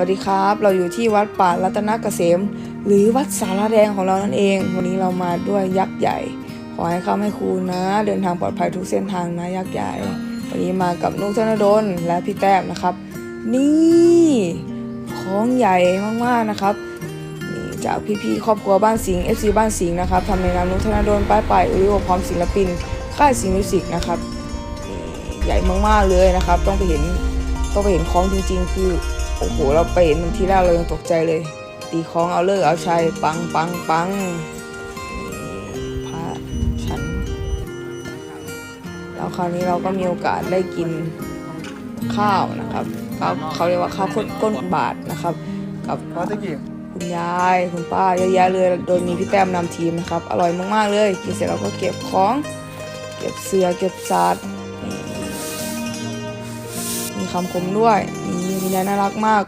วัสดีครับ เราอยู่ที่วัดป่ารัตนเกษม หรือวัดสารแดงของเรานั่นเอง วันนี้เรามาด้วยยักษ์ใหญ่ ขอให้ข้าให้คุณนะ เดินทางปลอดภัยทุกเส้นทางนะยักษ์ใหญ่ วันนี้มากับนุกธนดลและพี่แต้มนะครับ นี่ของใหญ่มากๆนะครับนี่จากพี่ๆครอบครัวบ้านสิงห์ FC บ้านสิงห์นะครับทำในนามนุกธนดลป้ายป้ายอุริโอพร้อมศิลปินค่ายสิงห์มิวสิกนะครับใหญ่มากๆเลยนะครับ ต้องไปเห็นต้องไปเห็นของจริง ๆ คือ โอ้โห เราไปเห็นมันทีแรกเรายังตกใจเลย ตีของเอาเลิกเอาชัยปังปังปังนี่พระฉัน แล้วคราวนี้เราก็มีโอกาสได้กินข้าวนะครับข้าวเขาเรียกว่าข้าวข้นก้นบาทนะครับ กับมาตะกี้คุณยายคุณป้าเยอะแยะเลยโดยมีพี่แต้มนำทีมนะครับ อร่อยมากๆเลยกินเสร็จเราก็เก็บของ เก็บเสือเก็บสัตว์นี่มีคำคมด้วยนี่ คุณยายน่ารักมาก